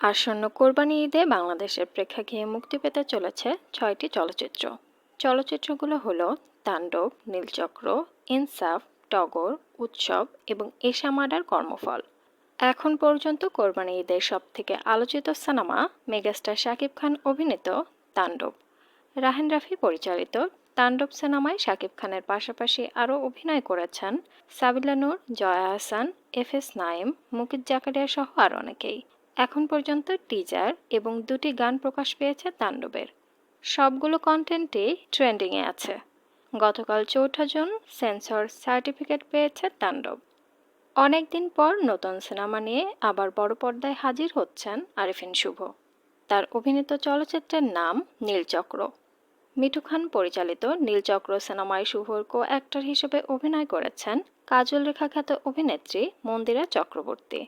আসন্ন কোরবানি ঈদে বাংলাদেশের প্রেক্ষাগৃহে মুক্তি পেতে চলেছে ছয়টি চলচ্চিত্র। চলচ্চিত্রগুলো হলো তাণ্ডব, নীলচক্র, ইনসাফ, টগর, উৎসব এবং এশামাডার কর্মফল। এখন পর্যন্ত কোরবানি ঈদের সব থেকে আলোচিত সিনেমা মেগাস্টার শাকিব খান অভিনীত তাণ্ডব। রাহেন রাফি পরিচালিত তাণ্ডব সিনেমায় শাকিব খানের পাশাপাশি আরও অভিনয় করেছেন সাবিলানুর জয়া হাসান, এফ এস নাইম মুকিত জাকারিয়া সহ আর অনেকেই। এখন পর্যন্ত টিজার এবং দুটি গান প্রকাশ পেয়েছে তাণ্ডবের। সবগুলো কন্টেন্টই ট্রেন্ডিংয়ে আছে। গতকাল চৌঠা জুন সেন্সর সার্টিফিকেট পেয়েছে তাণ্ডব। অনেকদিন পর নতুন সিনেমা নিয়ে আবার বড় পর্দায় হাজির হচ্ছেন আরিফিন শুভ। তার অভিনীত চলচ্চিত্রের নাম নীলচক্র। মিঠু খান পরিচালিত নীলচক্র সিনেমায় শুভর কো অ্যাক্টর হিসেবে অভিনয় করেছেন কাজল রেখা খ্যাত অভিনেত্রী মন্দিরা চক্রবর্তী।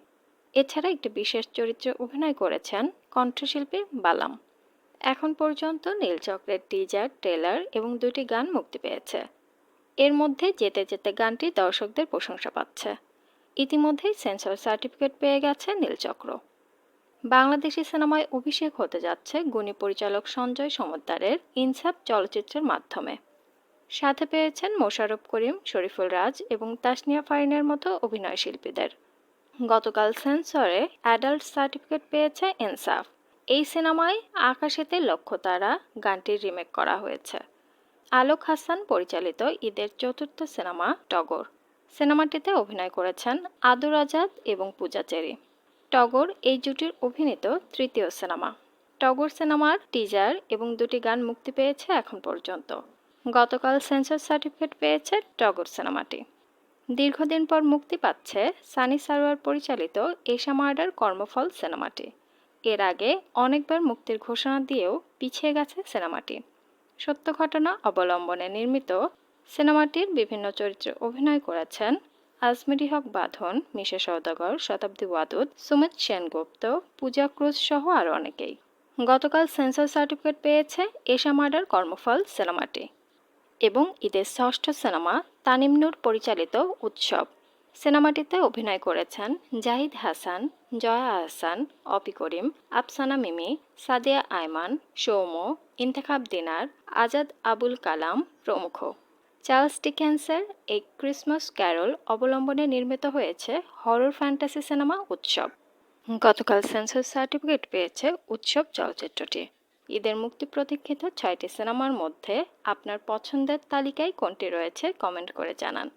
এছাড়া একটি বিশেষ চরিত্রে অভিনয় করেছেন কণ্ঠশিল্পী বালাম। এখন পর্যন্ত নীল নীলচক্রের টিজার ট্রেলার এবং দুটি গান মুক্তি পেয়েছে। এর মধ্যে যেতে যেতে গানটি দর্শকদের প্রশংসা পাচ্ছে। ইতিমধ্যেই সেন্সর সার্টিফিকেট পেয়ে গেছে নীলচক্র বাংলাদেশি সিনেমায় অভিষেক হতে যাচ্ছে গুণী পরিচালক সঞ্জয় সমদ্দারের ইনসাফ চলচ্চিত্রের মাধ্যমে। সাথে পেয়েছেন মোশাররফ করিম, শরীফুল রাজ এবং তাসনিয়া ফারিনের মতো অভিনয় শিল্পীদের গতকাল সেন্সরে অ্যাডাল্ট সার্টিফিকেট পেয়েছে ইনসাফ। এই সিনেমায় আকাশেতে লক্ষ্য তারা গানটির রিমেক করা হয়েছে। আলোক হাসান পরিচালিত ঈদের চতুর্থ সিনেমা টগর। সিনেমাটিতে অভিনয় করেছেন আদুর আজাদ এবং পূজা চেরি। টগর এই জুটির অভিনীত তৃতীয় সিনেমা। টগর সিনেমার টিজার এবং দুটি গান মুক্তি পেয়েছে এখন পর্যন্ত। গতকাল সেন্সর সার্টিফিকেট পেয়েছে টগর সিনেমাটি। দীর্ঘদিন পর মুক্তি পাচ্ছে সানি সারোয়ার পরিচালিত এশা মার্ডার কর্মফল সিনেমাটি। এর আগে অনেকবার মুক্তির ঘোষণা দিয়েও পিছিয়ে গেছে সিনেমাটি। সত্য ঘটনা অবলম্বনে নির্মিত সিনেমাটির বিভিন্ন চরিত্রে অভিনয় করেছেন আজমেরি হক বাঁধন, মিশা সৌদাগর শতাব্দী ওয়াদুদ, সুমিত সেনগুপ্ত, পূজা ক্রুজ সহ আরও অনেকেই। গতকাল সেন্সর সার্টিফিকেট পেয়েছে এশা মার্ডার কর্মফল সিনেমাটি। এবং ঈদের ষষ্ঠ সিনেমা তানিম নূর পরিচালিত উৎসব। সিনেমাটিতে অভিনয় করেছেন জাহিদ হাসান, জয়া আহসান, অপি করিম, আফসানা মিমি, সাদিয়া আয়মান সৌম ইন্তেখাব দিনার, আজাদ আবুল কালাম প্রমুখ। চার্লস ডিকেন্সের এই ক্রিসমাস ক্যারল অবলম্বনে নির্মিত হয়েছে হরর ফ্যান্টাসি সিনেমা উৎসব। গতকাল সেন্সর সার্টিফিকেট পেয়েছে উৎসব চলচ্চিত্রটি। ঈদের মুক্তি প্রতীক্ষিত ছয়টি সিনেমার মধ্যে আপনার পছন্দের তালিকায় কোনটি রয়েছে কমেন্ট করে জানান।